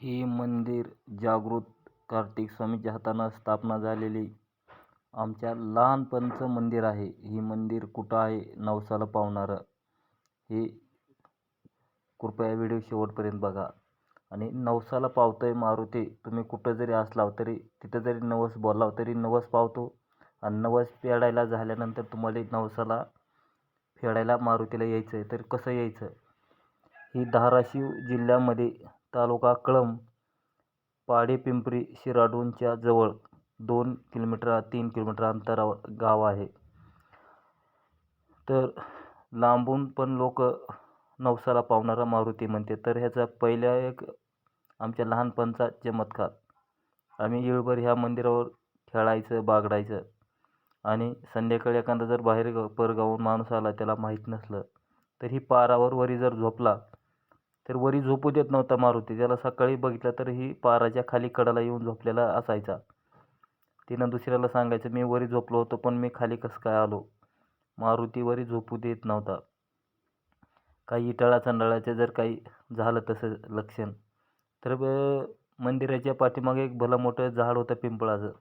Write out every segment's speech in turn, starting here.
हे मंदिर जागृत कार्तिक स्वामीच्या हातानं स्थापना झालेली आमच्या लहानपणचं मंदिर आहे. हे मंदिर कुठं आहे नवसाला पावणारं? हे कृपया व्हिडिओ शेवटपर्यंत बघा. आणि नवसाला पावतोय मारुती तुम्ही कुठं जरी असलाव तरी तिथं जरी नवस बोलाव तरी नवस पावतो. आणि नवस फेडायला झाल्यानंतर तुम्हाला नवसाला फेडायला मारुतीला यायचं आहे तर कसं यायचं? ही धाराशिव जिल्ह्यामध्ये तालुका कळंब पाडेपिंपरी शिराढोणच्या जवळ दोन किलोमीटर तीन किलोमीटर अंतरावर गाव आहे. तर लांबून पण लोक नवसाला पावणारा मारुती म्हणते. तर ह्याचा पहिल्या एक आमच्या लहानपणचा चमत्कार. आम्ही येळभर ह्या मंदिरावर खेळायचं बागडायचं आणि संध्याकाळी एखादा जर बाहेर ग परगावून माणूस आला त्याला माहीत नसलं तर ही पारावर वरी जर झोपला तर वरी झोपू देत नव्हता मारुती. त्याला सकाळी बघितलं तर ही पाराच्या खाली कडाला येऊन झोपलेला असायचा. तिनं दुसऱ्याला सांगायचं मी वरी झोपलो होतो पण मी खाली कसं काय आलो? मारुती वरी झोपू देत नव्हता. काही इटाळा चंडाळाचं जर काही झालं तसं लक्षण तर मंदिराच्या पाठीमागे एक भलं मोठं झाड होतं पिंपळाचं.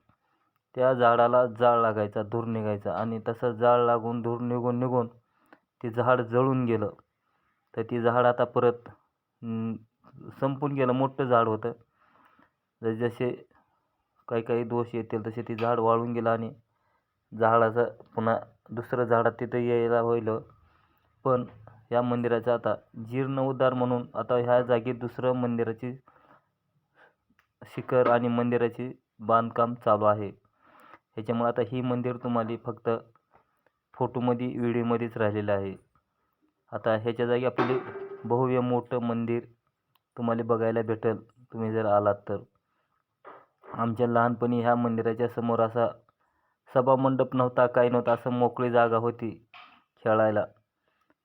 त्या झाडाला जाळ लागायचा धूर निघायचा आणि तसं जाळ लागून धूर निघून निघून ते झाड जळून गेलं. तर ती झाड आता परत संपून गेलं मोठं झाड होतं. जसे काही काही दोष येतील तसे ती झाड वाळून गेलं आणि झाडाचं पुन्हा दुसरं झाडात तिथं यायला होईल पण या मंदिराचं आता जीर्णोद्धार म्हणून आता ह्या जागी दुसरं मंदिराची शिखर आणि मंदिराची बांधकाम चालू आहे. ह्याच्यामुळे आता ही मंदिर तुम्हाला फक्त फोटोमध्ये व्हिडिओमध्येच राहिलेलं आहे. आता ह्याच्या जागी आपली भव्य मोठं मंदिर तुम्हाला बघायला भेटेल. तुम्ही जर आलात तर. आमच्या लहानपणी ह्या मंदिराच्या समोर असा सभामंडप नव्हता काही नव्हता असं मोकळी जागा होती खेळायला.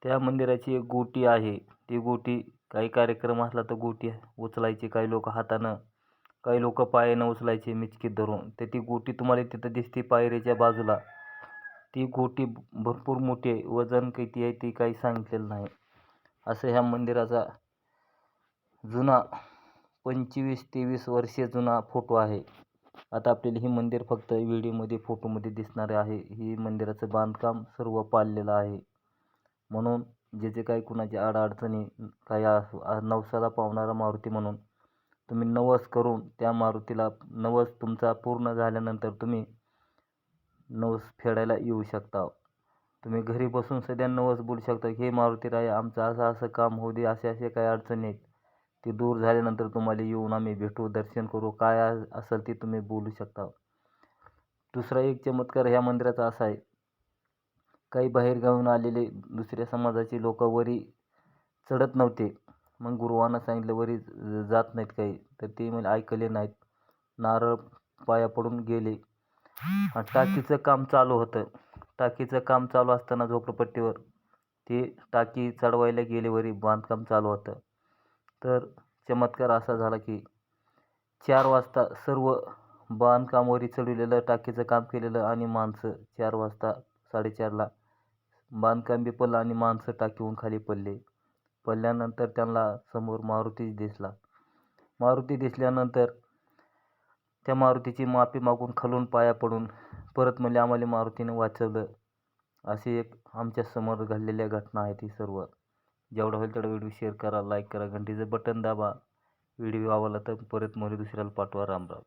त्या मंदिराची एक गोटी आहे. ती गोटी काही कार्यक्रम असला तर गोटी उचलायची काही लोक हातानं काही लोक पायानं उचलायचे मिचकीत धरून. तर ती गोटी तुम्हाला तिथं दिसते पायरीच्या बाजूला. ती गोटी भरपूर मोठी आहे. वजन किती आहे ती काही सांगितलेलं नाही. असं ह्या मंदिराचा जुना पंचवीस तेवीस वर्षे जुना फोटो आहे. आता आपल्याला हे मंदिर फक्त व्हिडिओमध्ये फोटोमध्ये दिसणारे आहे. ही मंदिराचं बांधकाम सर्व पाळलेलं आहे. म्हणून जे जे काही कुणाची अडचणी काही नवसाला पावणारा मारुती म्हणून तुम्ही नवस करून त्या मारुतीला नवस तुमचा पूर्ण झाल्यानंतर तुम्ही नवस फेडायला येऊ शकता. तुम्ही घरी बसून सध्या नवस बोलू शकता हे मारुती राय आमचं असं असं काम होऊ दे असे असे काही अडचणी आहेत ते दूर झाल्यानंतर तुम्हाला येऊन आम्ही भेटू दर्शन करू काय असेल ते तुम्ही बोलू शकता. दुसरा एक चमत्कार ह्या मंदिराचा असा आहे. काही बाहेरगावून आलेले दुसऱ्या समाजाची लोक वरी चढत नव्हते. मग गुरुवांना सांगितलं वरी जात नाहीत काही. तर ते म्हणजे ऐकले नाहीत. नारळ पाया पडून गेले. टाकीचं काम चालू होतं. टाकीचं काम चालू असताना झोपडपट्टीवर. ते टाकी चढवायला गेलेवरी बांधकाम चालू होतं. तर चमत्कार असा झाला की चार वाजता सर्व बांधकामावरी चढवलेलं टाकीचं काम केलेलं आणि माणसं चार वाजता साडेचारला बांधकाम बी पडलं आणि माणसं टाकीहून खाली पडले. पडल्यानंतर त्यांना समोर मारुती दिसला. मारुती दिसल्यानंतर त्या मारुतीची माफी मागून खालून पाया पडून परत म्हणजे आम्हाला मारुतीनं वाचवलं. अशी एक आमच्यासमोर घडलेल्या घटना आहे ती सर्व. जेवढं होईल तेवढा व्हिडिओ शेअर करा लाईक करा घंटीचं बटन दाबा. व्हिडिओ आवडला तर परत मला दुसऱ्याला पाठवा. राम राम.